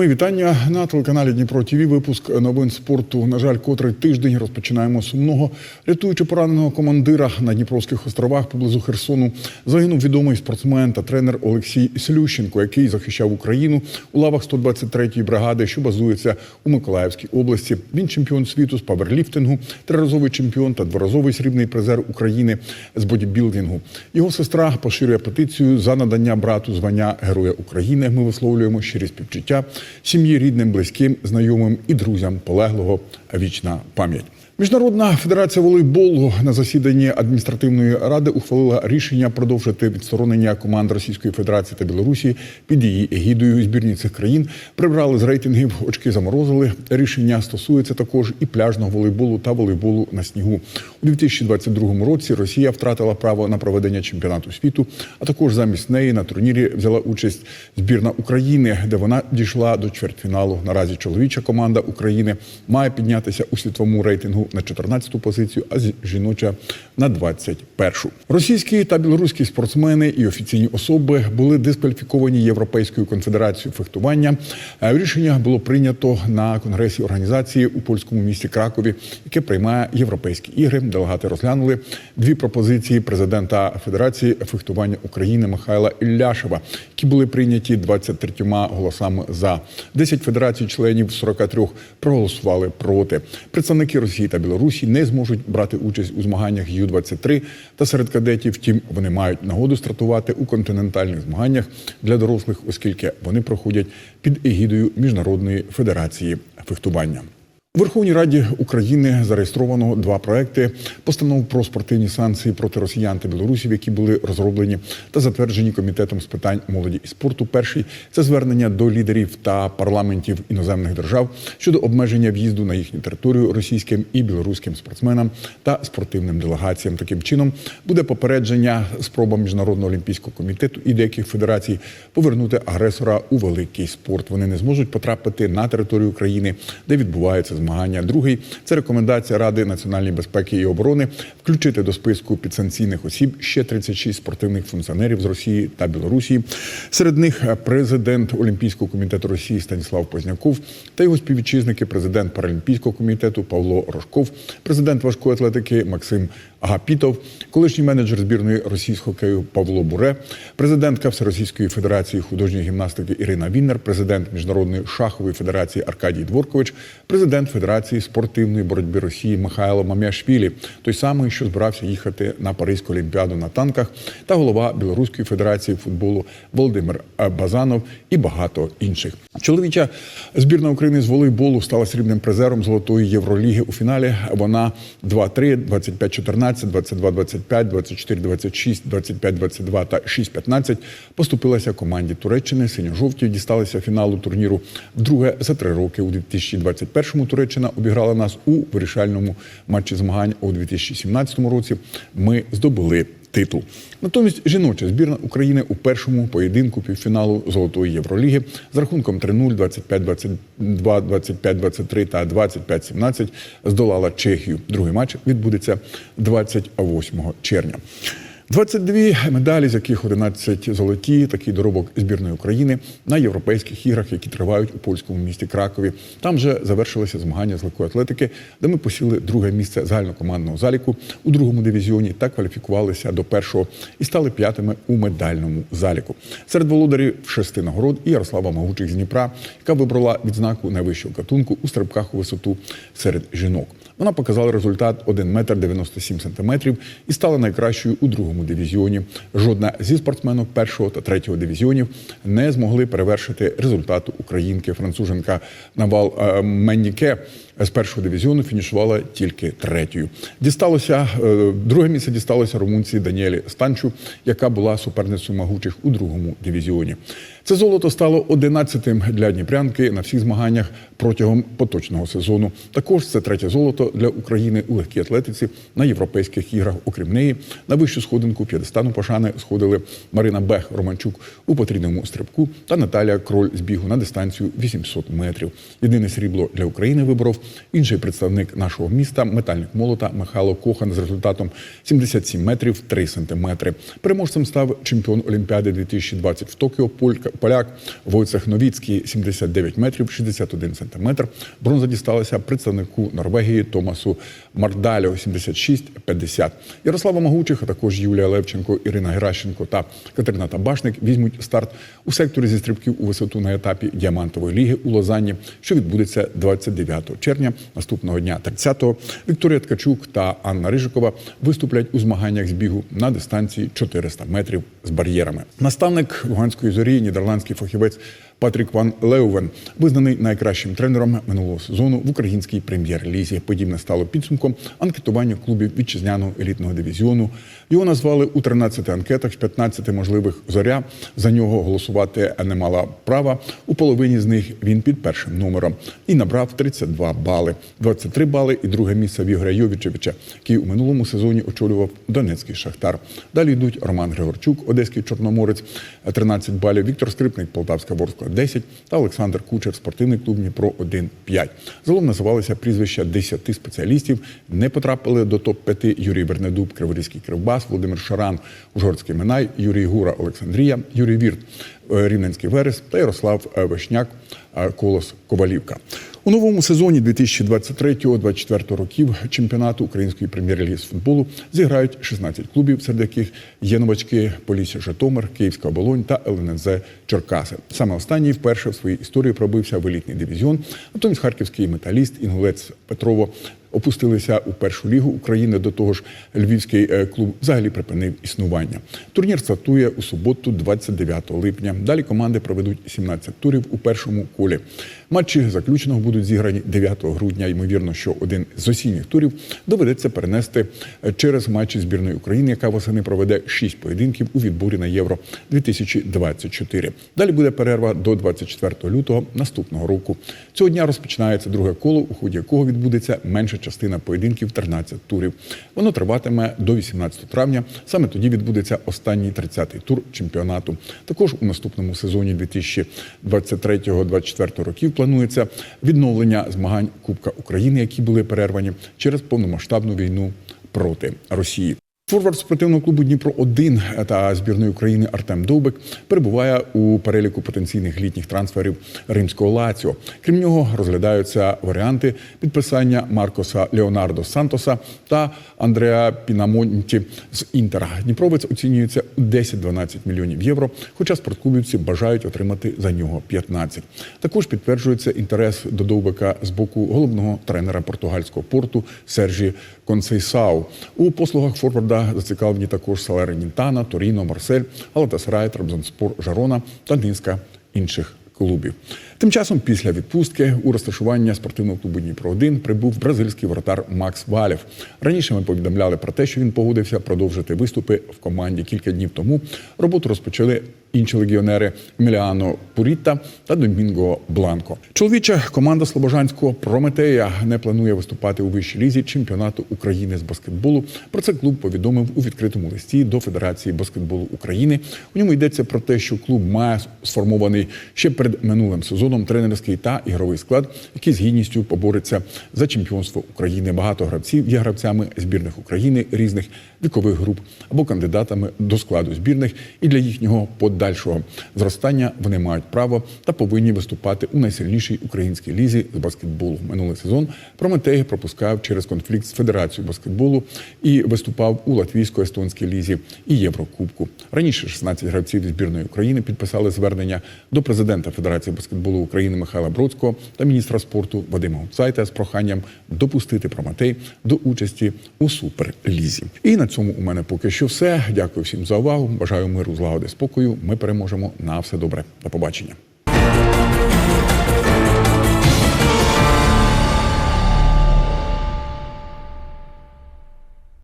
Мої вітання на телеканалі Дніпро ТВ. Випуск новин спорту. На жаль, котрий тиждень розпочинаємо сумного. Рятуючи пораненого командира на Дніпровських островах поблизу Херсону, загинув відомий спортсмен та тренер Олексій Слющенко, який захищав Україну у лавах 123-ї бригади, що базується у Миколаївській області. Він чемпіон світу з паверліфтингу, триразовий чемпіон та дворазовий срібний призер України з бодібілдингу. Його сестра поширює петицію за надання брату звання Героя України. Ми висловлюємо щирі співчуття сім'ї, рідним, близьким, знайомим і друзям полеглого. Вічна пам'ять. Міжнародна федерація волейболу на засіданні адміністративної ради ухвалила рішення продовжити відсторонення команд Російської Федерації та Білорусі під її егідою. Збірні цих країн прибрали з рейтингів, очки заморозили. Рішення стосується також і пляжного волейболу та волейболу на снігу. У 2022 році Росія втратила право на проведення чемпіонату світу, а також замість неї на турнірі взяла участь збірна України, де вона дійшла до чвертьфіналу. Наразі чоловіча команда України має піднятися у світовому рейтингу на 14-ту позицію, а жіноча на 21-шу. Російські та білоруські спортсмени і офіційні особи були дискваліфіковані Європейською конфедерацією фехтування. Е, Рішення було прийнято на конгресі організації у польському місті Кракові, яке приймає європейські ігри. Делегати розглянули дві пропозиції президента Федерації фехтування України Михайла Ілляшева, які були прийняті 23 голосами за 10 федерацій членів 43 проголосували проти. Представники Росії та Білорусі не зможуть брати участь у змаганнях Ю-23 та серед кадетів. Втім, вони мають нагоду стартувати у континентальних змаганнях для дорослих, оскільки вони проходять під егідою Міжнародної федерації фехтування. У Верховній Раді України зареєстровано два проекти постанов про спортивні санкції проти росіян та білорусів, які були розроблені та затверджені комітетом з питань молоді і спорту. Перший це звернення до лідерів та парламентів іноземних держав щодо обмеження в'їзду на їхню територію російським і білоруським спортсменам та спортивним делегаціям. Таким чином буде попередження спробам міжнародного олімпійського комітету і деяких федерацій повернути агресора у великий спорт. Вони не зможуть потрапити на територію України, де відбувається змагання. Другий це рекомендація Ради національної безпеки і оборони включити до списку підсанкційних осіб ще 36 спортивних функціонерів з Росії та Білорусі. Серед них президент Олімпійського комітету Росії Станіслав Позняков та його співвітчизники, президент Паралімпійського комітету Павло Рожков, президент важкої атлетики Максим Агапітов, колишній менеджер збірної російського хокею Павло Буре, президентка Всеросійської федерації художньої гімнастики Ірина Віннер, президент Міжнародної шахової федерації Аркадій Дворкович, президент Федерації спортивної боротьби Росії Михайло Маміашвілі, той самий, що збирався їхати на Паризьку олімпіаду на танках, та голова Білоруської федерації футболу Володимир Базанов і багато інших. Чоловіча збірна України з волейболу стала срібним призером золотої євроліги у фіналі. Вона 2-3, 25-14, 22-25, 24-26, 25-22 та 6-15 поступилася команді Туреччини. Синьо-жовті дісталися фіналу турніру вдруге за три роки. У 2021-му Туреччина обіграла нас у вирішальному матчі змагань у 2017 році. Ми здобули титул. Натомість жіноча збірна України у першому поєдинку півфіналу Золотої Євроліги з рахунком 3-0, 25-22, 25-23 та 25-17 здолала Чехію. Другий матч відбудеться 28 червня. 22 медалі, з яких 11 золоті, такий доробок збірної України на європейських іграх, які тривають у польському місті Кракові. Там вже завершилися змагання з легкої атлетики, де ми посіли друге місце загальнокомандного заліку у другому дивізіоні та кваліфікувалися до першого і стали п'ятими у медальному заліку. Серед володарів шести нагород і Ярослава Могучих з Дніпра, яка вибрала відзнаку найвищого катунку у стрибках у висоту серед жінок. Вона показала результат 1 метр 97 сантиметрів і стала найкращою у другому дивізіоні. Жодна зі спортсменок першого та третього дивізіонів не змогли перевершити результату українки. Француженка Навал е, Менніке з першого дивізіону фінішувала тільки третьою. Дісталося е, друге місце дісталося румунці Даніелі Станчу, яка була суперницею могучих у другому дивізіоні. Це золото стало 11-тим для Дніпрянки на всіх змаганнях протягом поточного сезону. Також це третє золото для України у легкій атлетиці на європейських іграх. Окрім неї, на вищу сходинку п'єдестану пошани сходили Марина Бех Романчук у потрійному стрибку та Наталія Кроль з бігу на дистанцію 800 метрів. Єдине срібло для України виборов інший представник нашого міста, метальник молота Михайло Кохан з результатом 77 метрів 3 сантиметри. Переможцем став чемпіон Олімпіади 2020 в Токіо Полька- поляк Войцех Новіцький 79 метрів 61 сантиметр. Бронза дісталася представнику Норвегії Томасу Мардалю 76-50. Ярослава Могучих, а також Юлія Левченко, Ірина Геращенко та Катерина Табашник візьмуть старт у секторі зі стрибків у висоту на етапі діамантової ліги у Лозанні, що відбудеться 29 червня. Наступного дня 30-го Вікторія Ткачук та Анна Рижикова виступлять у змаганнях з бігу на дистанції 400 метрів з бар'єрами. Наставник Луганської зорі, нідерландський фахівець Патрік Ван Леувен, визнаний найкращим тренером минулого сезону в українській прем'єр-лізі. Подібне стало підсумком анкетування клубів вітчизняного елітного дивізіону. Його назвали у 13 анкетах з 15 можливих зоря. За нього голосувати не мала права. У половині з них він під першим номером і набрав 32 бали. 23 бали і друге місце в Йовічевича, який у минулому сезоні очолював Донецький Шахтар. Далі йдуть Роман Григорчук, Одеський Чорноморець, 13 балів, Віктор Скрипник, Полтавська Ворскла 10 та Олександр Кучер, спортивний клуб Дніпро 1-5. Загалом називалися прізвища 10 спеціалістів. Не потрапили до топ-5 Юрій Бернедуб, Криворізький Кривбас, Володимир Шаран, Ужгородський Минай, Юрій Гура, Олександрія, Юрій Вірт, е, Рівненський Верес та Ярослав е, Вишняк, е, Колос Ковалівка. У новому сезоні 2023-2024 років чемпіонату української прем'єр-ліги з футболу зіграють 16 клубів, серед яких є новачки Полісся Житомир, Київська Оболонь та ЛНЗ Черкаси. Саме останній вперше в своїй історії пробився в елітний дивізіон. Натомість харківський металіст, інгулець Петрово опустилися у першу лігу України. До того ж, львівський е, клуб взагалі припинив існування. Турнір стартує у суботу, 29 липня. Далі команди проведуть 17 турів у першому колі. Матчі заключеного будуть зіграні 9 грудня. Ймовірно, що один з осінніх турів доведеться перенести через матчі збірної України, яка восени проведе 6 поєдинків у відборі на євро 2024. Далі буде перерва до 24 лютого наступного року. Цього дня розпочинається друге коло, у ході якого відбудеться менша частина поєдинків 13 турів. Воно триватиме до 18 травня. Саме тоді відбудеться останній 30-й тур чемпіонату. Також у наступному сезоні 2023-2024 років планується відновлення змагань Кубка України, які були перервані через повномасштабну війну проти Росії. Форвард спортивного клубу Дніпро 1 та збірної України Артем Довбик перебуває у переліку потенційних літніх трансферів римського Лаціо. Крім нього, розглядаються варіанти підписання Маркоса Леонардо Сантоса та Андреа Пінамонті з Інтера. Дніпровець оцінюється у 10-12 мільйонів євро, хоча спортклубівці бажають отримати за нього 15. Також підтверджується інтерес до Довбика з боку головного тренера португальського порту Сержі Консейсау. У послугах форварда зацікавлені також Салернітана, Торіно, Марсель, Алатасрай, Трабзанспор, Жарона та низка інших клубів. Тим часом, після відпустки у розташування спортивного клубу Дніпро 1 прибув бразильський воротар Макс Валєв. Раніше ми повідомляли про те, що він погодився продовжити виступи в команді кілька днів тому. Роботу розпочали інші легіонери Еміліано Пурітта та Домінго Бланко. Чоловіча команда Слобожанського Прометея не планує виступати у вищій лізі чемпіонату України з баскетболу. Про це клуб повідомив у відкритому листі до Федерації баскетболу України. У ньому йдеться про те, що клуб має сформований ще перед минулим сезоном тренерський та ігровий склад, який з гідністю побореться за чемпіонство України. Багато гравців є гравцями збірних України різних вікових груп або кандидатами до складу збірних, і для їхнього подальшого зростання вони мають право та повинні виступати у найсильнішій українській лізі з баскетболу. Минулий сезон Прометей пропускав через конфлікт з Федерацією баскетболу і виступав у латвійсько-естонській лізі і Єврокубку. Раніше 16 гравців збірної України підписали звернення до президента Федерації баскетболу України Михайла Бродського та міністра спорту Вадима Гуцайта з проханням допустити Прометей до участі у суперлізі. І на цьому у мене поки що все. Дякую всім за увагу. Бажаю миру, злагоди, спокою. Ми переможемо на все добре. До побачення.